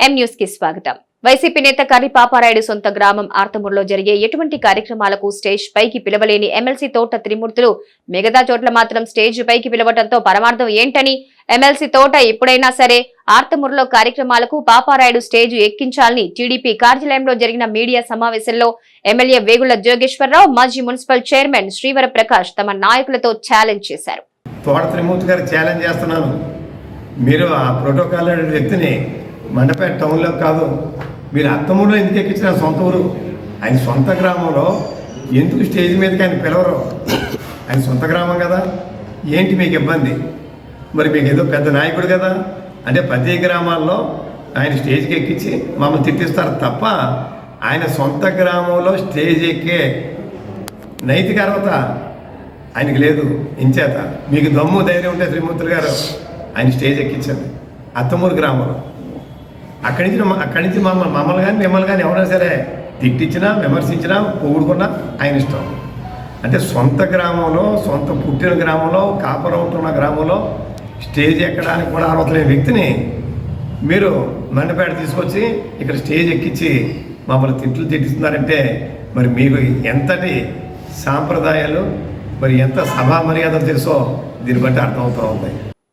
ఎం న్యూస్కి స్వాగతం. వైసీపీ నేత కర్రి పాపారాయుడు సొంత గ్రామం ఆర్తమూరులో జరిగే ఎటువంటి కార్యక్రమాలకు స్టేజ్ పైకి పిలవలేని ఎమ్మెల్సీ తోట త్రిమూర్తులు మిగతా చోట్ల మాత్రం స్టేజ్ పైకి పిలవడంతో పరమార్థం ఏంటని ఎమ్మెల్సీ తోట ఎప్పుడైనా సరే ఆర్తమూరులో కార్యక్రమాలకు పాపారాయుడు స్టేజ్ ఎక్కించాలని టీడీపీ కార్యాలయంలో జరిగిన మీడియా సమావేశంలో ఎమ్మెల్యే వేగుల జోగేశ్వరరావు మాజీ మున్సిపల్ చైర్మన్ శ్రీవర ప్రకాష్ తమ నాయకులతో ఛాలెంజ్ చేశారు. తోట త్రిమూర్తి గారు ఛాలెంజ్ చేస్తున్నాను మీరు ఆ ప్రోటోకాల్ వ్యక్తిని మండపేట టౌన్లో కాదు. మీరు అత్తమూరులో ఎందుకు ఎక్కించిన సొంత ఊరు? ఆయన సొంత గ్రామంలో ఎందుకు స్టేజ్ మీదకి ఆయన పిలవరు? ఆయన సొంత గ్రామం కదా. ఏంటి మీకు ఇబ్బంది? మరి మీకు ఏదో పెద్ద నాయకుడు కదా. అంటే ప్రతి గ్రామాల్లో ఆయన స్టేజ్కి ఎక్కించి మమ్మల్ని తిట్టిస్తారు తప్ప ఆయన సొంత గ్రామంలో స్టేజ్ ఎక్కే నైతిక అర్హత ఆయనకి లేదు. ఇంచేత మీకు దమ్ము ధైర్యం ఉంటే శ్రీమూర్తులు గారు ఆయన స్టేజ్ ఎక్కించండి. అత్తమూరు గ్రామంలో. అక్కడి నుంచి మమ్మ- అక్కడి నుంచి మమ్మల్ని మమ్మల్ని కానీ మిమ్మల్ని కానీ ఎవరైనా సరే తిట్టించినా విమర్శించినా పొగుడుకున్నా ఆయన ఇష్టం. అంటే సొంత గ్రామంలో సొంత పుట్టిన గ్రామంలో కాపురం ఉంటున్న గ్రామంలో స్టేజ్ ఎక్కడానికి కూడా అర్హత లేని వ్యక్తిని మీరు మండపేట తీసుకొచ్చి ఇక్కడ స్టేజ్ ఎక్కించి మమ్మల్ని తిట్లు తిట్టిస్తున్నారంటే మరి మీకు ఎంతటి సాంప్రదాయాలు మరి ఎంత సభా మర్యాదలు తెలుసో దీన్ని బట్టి అర్థమవుతూ ఉంది.